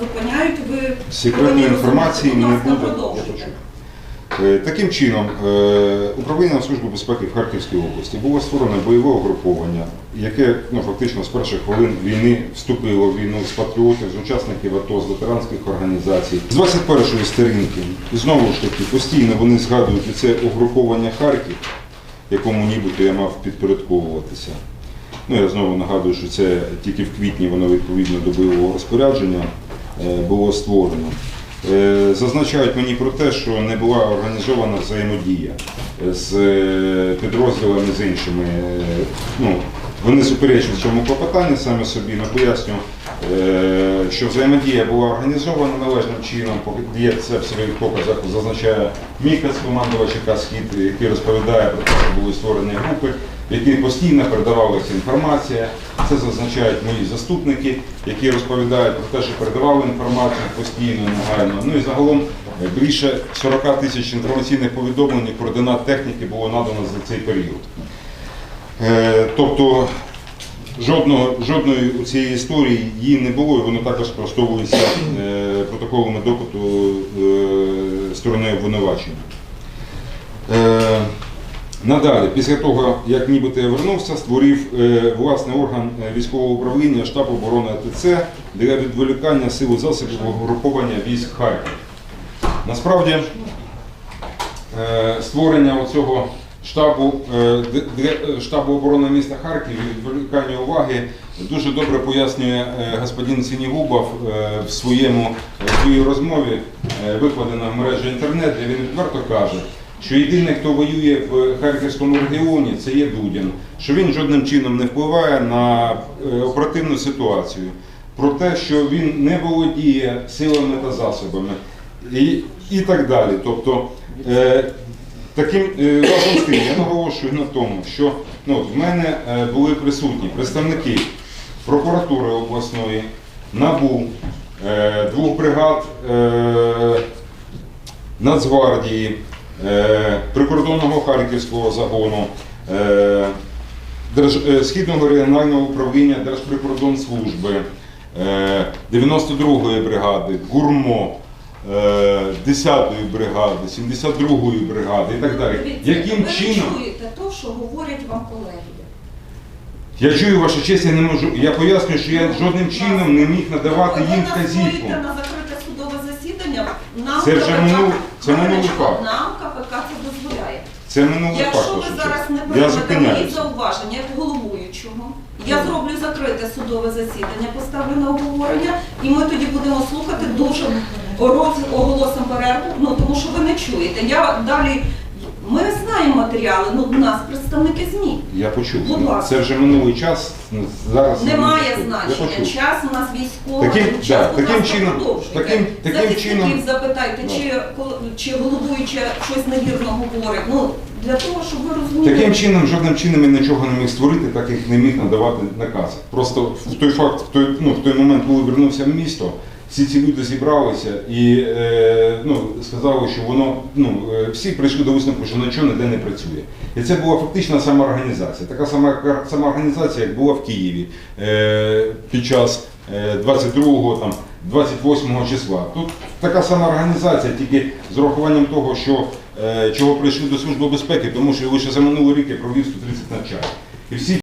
зупиняють, ви Секретної повинні інформації розуміти. не Будь ласка, буде. Я продовжуйте. почув. Е, Таким чином, е, управлінням Служби безпеки в Харківській області було створено бойове угруповання, яке ну, фактично з перших хвилин війни вступило в війну з патріотів, з учасників АТО, з ветеранських організацій. З 21-ї сторінки, знову ж таки, постійно вони згадують це угруповання Харків, якому нібито я мав підпорядковуватися. Ну, я знову нагадую, що це тільки в квітні воно відповідно до бойового розпорядження було створено. Е, Зазначають мені про те, що не була організована взаємодія з е, підрозділами з іншими. Е, Ну, вони суперечать цьому клопотанню саме собі, але поясню, е, що взаємодія була організована належним чином. Є це в своїх показах зазначає Мікас, командувач ЯК «Схід», який розповідає про те, що були створені групи, які постійно передавалася інформація. Це зазначають мої заступники, які розповідають про те, що передавали інформацію постійно, негайно. Ну і загалом е, більше 40 тисяч інформаційних повідомлень координат техніки було надано за цей період. Е, Тобто жодного, жодної у цієї історії її не було, і воно також спростовується е, протоколами допиту е, сторони обвинувачення. Надалі, після того, як нібито я вернувся, створив власний орган військового управління штаб оборони АТЦ для відволікання сил засобів угруповання військ Харків. Насправді, створення оцього штабу, е, е, штабу оборони міста Харків. Відволікання уваги дуже добре пояснює е, господин Сінігубов в своєму в своїй розмові, викладена в мережі інтернет, де він відверто каже, що єдиний, хто воює в Харківському регіоні, це є Дудін, що він жодним чином не впливає на оперативну ситуацію, про те, що він не володіє силами та засобами. І, і так далі. Тобто, таким разом з тим, я наголошую на тому, що ну, в мене е, були присутні представники прокуратури обласної, НАБУ, е, двох бригад. Е, Нацгвардії, прикордонного Харківського загону, Східного регіонального управління Держприкордонслужби, е, 92-ї бригади, ГУРМО, 10-ї бригади, 72-ї бригади і так далі. Дивіться, Яким ви чином? чуєте те, що говорять вам колеги. Я чую ваша честь, я не можу. Я пояснюю, що я жодним чином не міг надавати їм нас вказівку. стоїте на закрите судове засідання. Нам Це вже КПК це минулий факт. Нам КПК це дозволяє. Це минулий Якщо факт. ви ваша зараз честь. не Я приймете мої зупиняюся. зауваження як головуючого, я зроблю закрите судове засідання, поставлю на обговорення, і ми тоді будемо слухати дуже роз- оголосимо перерву, ну тому що ви не чуєте. Я далі ми знаємо матеріали, ну у нас представники ЗМІ. Я почув. Будь ласка. Це вже минулий час. Зараз Немає Я значення. почув. Час у нас військовий. Таким- час, да, таким чином- таким- таким чином- запитайте, Да. чи, кол- чи головуюча щось невірно говорить. Ну, для того, щоб ви розуміли. Таким чином, жодним чином я нічого не міг створити, так як не міг надавати накази. Просто в той факт, в той, ну, в той момент, коли вернувся в місто, всі ці люди зібралися і е, ну, сказали, що воно ну, е, всі прийшли до висновку, що нічого ніде не працює. І це була фактично самоорганізація. Така сама самоорганізація, як була в Києві е, під час е, 22-го, там, 28 числа. Тут така сама організація, тільки з урахуванням того, що е, чого прийшли до Служби безпеки, тому що лише за минулий рік я провів 130 навчань. І всі